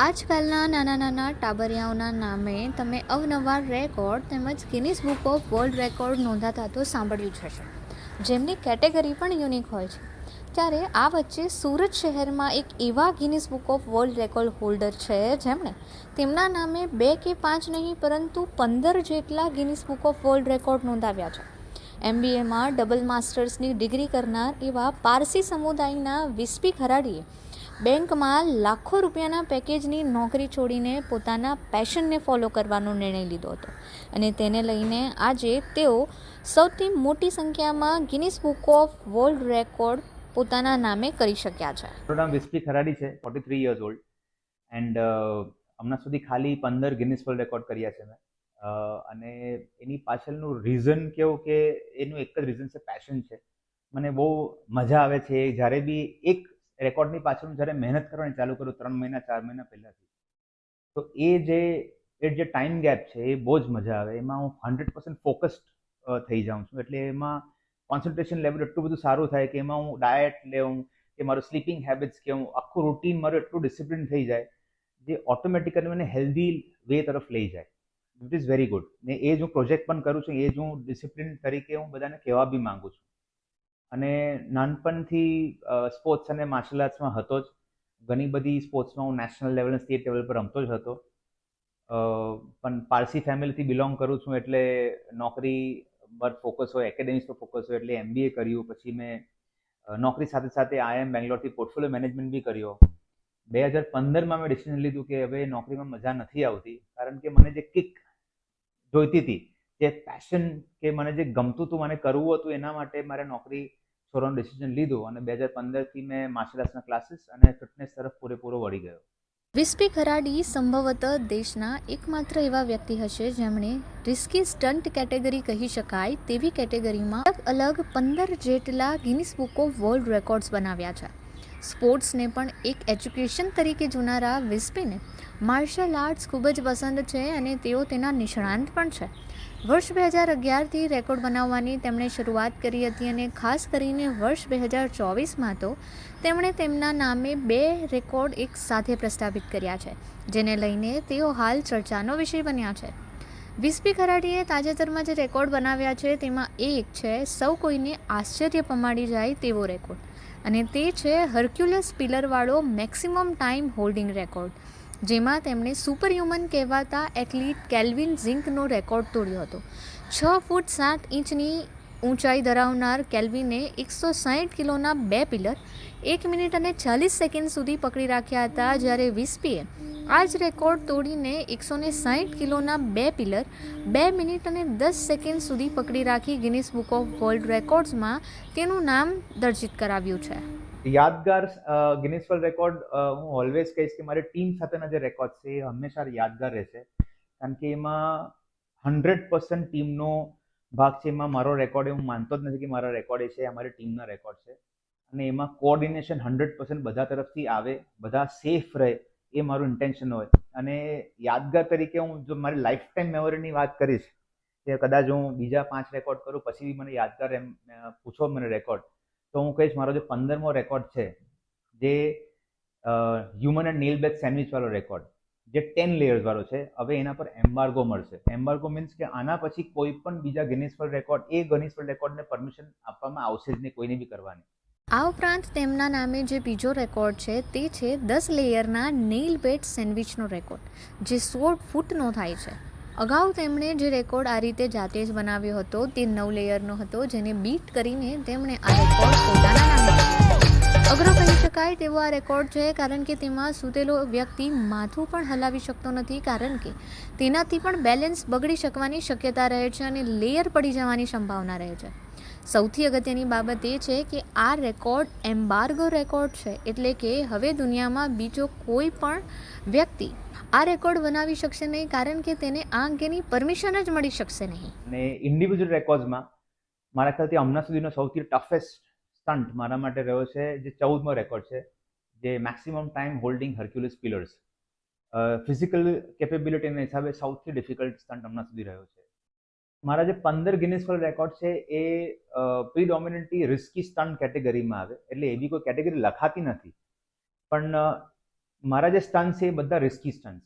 આજકાલના નાના નાના ટાબરિયાઓના નામે તમે અવનવા રેકોર્ડ તેમજ Guinness book of world record નોંધાતા તો સાંભળ્યું જ હશે. જેમની કેટેગરી પણ યુનિક હોય છે. ત્યારે આ વચ્ચે સુરત શહેરમાં એક એવા Guinness book of world record holder છે જેમણે તેમના નામે બે કે પાંચ નહીં પરંતુ પંદર જેટલા Guinness book of world record નોંધાવ્યા છે. એમબીએમાં ડબલ માસ્ટર્સની ડિગ્રી કરનાર એવા પારસી સમુદાયના વિસ્પી ખરાડીએ બેંકમાં લાખો રૂપિયાના પેકેજની નોકરી છોડીને પોતાના પેશનને ફોલો કરવાનો નિર્ણય લીધો હતો. અને તેને લઈને આજે તેઓ સૌથી મોટી સંખ્યામાં Guinness book of world record પોતાના નામે કરી શક્યા છે. મારું નામ વિસ્પી ખરાડી છે forty three years old and હમણાં સુધી ખાલી પંદર ગિનિસ વર્લ્ડ રેકોર્ડ કર્યા છે મેં. અને એની પાછળનું રીઝન કેવું કે એનું એક જ રીઝન છે પેશન છે. મને બહુ મજા આવે છે. જ્યારે બી એક રેકોર્ડની પાછળનું જ્યારે મહેનત કરવાની ચાલુ કરું ત્રણ મહિના, ચાર મહિના પહેલાંથી, તો એ જે એ જે ટાઈમ ગેપ છે, એ બહુ જ મજા આવે. એમાં હું હંડ્રેડ પર્સન્ટ ફોકસ્ડ થઈ જાઉં છું. એટલે એમાં કોન્સન્ટ્રેશન લેવલ એટલું બધું સારું થાય કે એમાં હું ડાયટ લેવું કે મારું સ્લીપિંગ હેબિટ્સ કે હું આખું રૂટીન મારું એટલું ડિસિપ્લિન થઈ જાય, જે ઓટોમેટિકલી મને હેલ્ધી વે તરફ લઈ જાય. ઇટ ઇઝ વેરી ગુડ ને એ જ હું પ્રોજેક્ટ પણ કરું છું, એ જ હું ડિસિપ્લિન તરીકે હું બધાને કહેવા બી માગું છું. અને નાનપણથી સ્પોર્ટ્સ અને માર્શલ આર્ટ્સમાં હતો જ. ઘણી બધી સ્પોર્ટ્સમાં હું નેશનલ લેવલ સ્ટેટ લેવલ પર રમતો જ હતો. પણ પારસી ફેમિલીથી બિલોંગ કરું છું એટલે નોકરી પર ફોકસ હોય એકેડેમિક્સ પર ફોકસ હોય એટલે એમબીએ કર્યું. પછી મેં નોકરી સાથે સાથે આઈએમ બેંગ્લોરથી પોર્ટફોલિયો મેનેજમેન્ટ બી કર્યો. બે હજાર પંદરમાં મેં ડિસિઝન લીધું કે હવે નોકરીમાં મજા નથી આવતી. કારણ કે મને જે કિક જોઈતી હતી, જે પેશન કે મને જે ગમતું હતું, મને કરવું હતું, એના માટે મારે નોકરી છોડવાનું ડિસિઝન લીધું અને બે હજાર પંદરથી મેં માર્શલ આર્ટ્સના ક્લાસીસ અને ફિટનેસ તરફ પૂરેપૂરો વળી ગયો. વિસ્પી ખરાડી સંભવત દેશના એકમાત્ર એવા વ્યક્તિ હશે જેમણે રિસ્કી સ્ટન્ટ કેટેગરી કહી શકાય તેવી કેટેગરીમાં અલગ અલગ પંદર જેટલા Guinness book of world records બનાવ્યા છે. સ્પોર્ટ્સને પણ એક એજ્યુકેશન તરીકે જોનારા વિસ્પીને માર્શલ આર્ટ્સ ખૂબ જ પસંદ છે અને તેઓ તેના નિષ્ણાંત પણ છે. વર્ષ બે હજાર અગિયારથી રેકોર્ડ બનાવવાની તેમણે શરૂઆત કરી હતી અને ખાસ કરીને વર્ષ બે હજાર ચોવીસમાં તો તેમણે તેમના નામે બે રેકોર્ડ એક સાથે પ્રસ્થાપિત કર્યા છે, જેને લઈને તેઓ હાલ ચર્ચાનો વિષય બન્યા છે. વિસ્પી ખરાડીએ તાજેતરમાં જે રેકોર્ડ બનાવ્યા છે તેમાં એક છે, સૌ કોઈને આશ્ચર્ય પમાડી જાય તેવો રેકોર્ડ. અને તે છે હર્ક્યુલસ પિલરવાળો મેક્સિમમ ટાઈમ હોલ્ડિંગ રેકોર્ડ, જેમાં તેમણે સુપર હ્યુમન કહેવાતા એથલીટ કેલ્વિન ઝિંકનો રેકોર્ડ તોડ્યો હતો. છ ફૂટ સાત ઇંચની ઊંચાઈ ધરાવનાર કેલ્વિને એકસો સાહીઠ કિલોના બે પિલર, એક મિનિટ અને ચાલીસ સેકન્ડ સુધી પકડી રાખ્યા હતા જ્યારે વિસ્પીએ આ જ રેકોર્ડ તોડીને એકસો ને સાહીઠ કિલોના બે પિલર, બે મિનિટ અને દસ સેકન્ડ સુધી પકડી રાખી ગિનિસ બુક ઓફ વર્લ્ડ રેકોર્ડ્સમાં તેનું નામ દર્જિત કરાવ્યું છે. યાદગાર ગિનિસ વર્લ્ડ રેકોર્ડ હું ઓલવેઝ કહીશ કે મારી ટીમ સાથેના જે રેકોર્ડ છે એ હંમેશા યાદગાર રહેશે. કારણ કે એમાં હંડ્રેડ પર્સન્ટ ટીમનો ભાગ છે એમાં મારો રેકોર્ડ હું માનતો જ નથી કે મારા રેકોર્ડ છે, અમારી મારી ટીમના રેકોર્ડ છે. અને એમાં કોઓર્ડિનેશન હંડ્રેડ પર્સન્ટ બધા તરફથી આવે, બધા સેફ રહે એ મારું ઇન્ટેન્શન હોય. અને યાદગાર તરીકે હું જો મારી લાઈફ ટાઈમ મેમોરીની વાત કરીશ, કે કદાચ હું બીજા પાંચ રેકોર્ડ કરું, પછી બી મને યાદગાર એમ પૂછો મને રેકોર્ડ તો હું કહીશ મારો જે પંદરમો રેકોર્ડ છે, જે human and nail bed sandwich વાળો રેકોર્ડ જે ટેન લેયર્સ વાળો છે, હવે એના પર એમ્બાર્ગો મળશે. એમ્બાર્ગો મીન્સ કે આના પછી કોઈ પણ બીજા ગિનિસ રેકોર્ડ એ ગિનિસ રેકોર્ડને પરમિશન આપવામાં આવશે જ નહીં, કોઈને બી કરવાની. આ ઉપરાંત તેમના નામે જે બીજો રેકોર્ડ છે, તે છે દસ લેયરના નેઇલ બેટ સેન્ડવિચનો રેકોર્ડ જે સોળ ફૂટનો થાય છે. અગાઉ તેમણે જે રેકોર્ડ આ રીતે જાતે જ બનાવ્યો હતો, તે નવ લેયરનો હતો, જેને બીટ કરીને તેમણે આ રેકોર્ડ પોતાના નામે. અઘરો કહી શકાય તેવો આ રેકોર્ડ છે, કારણ કે તેમાં સૂતેલો વ્યક્તિ માથું પણ હલાવી શકતો નથી, કારણ કે તેનાથી પણ બેલેન્સ બગડી શકવાની શક્યતા રહે છે અને લેયર પડી જવાની સંભાવના રહે છે. સૌથી અગત્યની બાબત એ છે કે આ રેકોર્ડ એમ્બાર્ગો રેકોર્ડ છે, એટલે કે હવે દુનિયામાં બીજો કોઈ પણ વ્યક્તિ આ રેકોર્ડ બનાવી શકશે નહીં, કારણ કે તેને આ અંગેની પરમિશન જ મળી શકશે નહીં. અને ઇન્ડિવિજ્યુઅલ રેકોર્ડ્સમાં મારા ખ્યાલથી હમણાં સુધીનો સૌથી ટફેસ્ટ સ્ટન્ટ મારા માટે રહ્યો છે, જે ચૌદમો રેકોર્ડ છે, જે maximum time holding Hercules pillars physical કેપેબિલિટીના હિસાબે સૌથી ડિફિકલ્ટ સ્ટન્ટ હમણાં સુધી રહ્યો છે. મારા જે પંદર ગિનિસ વર્લ્ડ રેકોર્ડ છે, એ પ્રીડોમિનન્ટલી રિસ્કી સ્ટન્ટ કેટેગરીમાં આવે. એટલે એવી કોઈ કેટેગરી લખાતી નથી. પણ મારા જે સ્ટન્ટ છે એ બધા રિસ્કી સ્ટન્ટ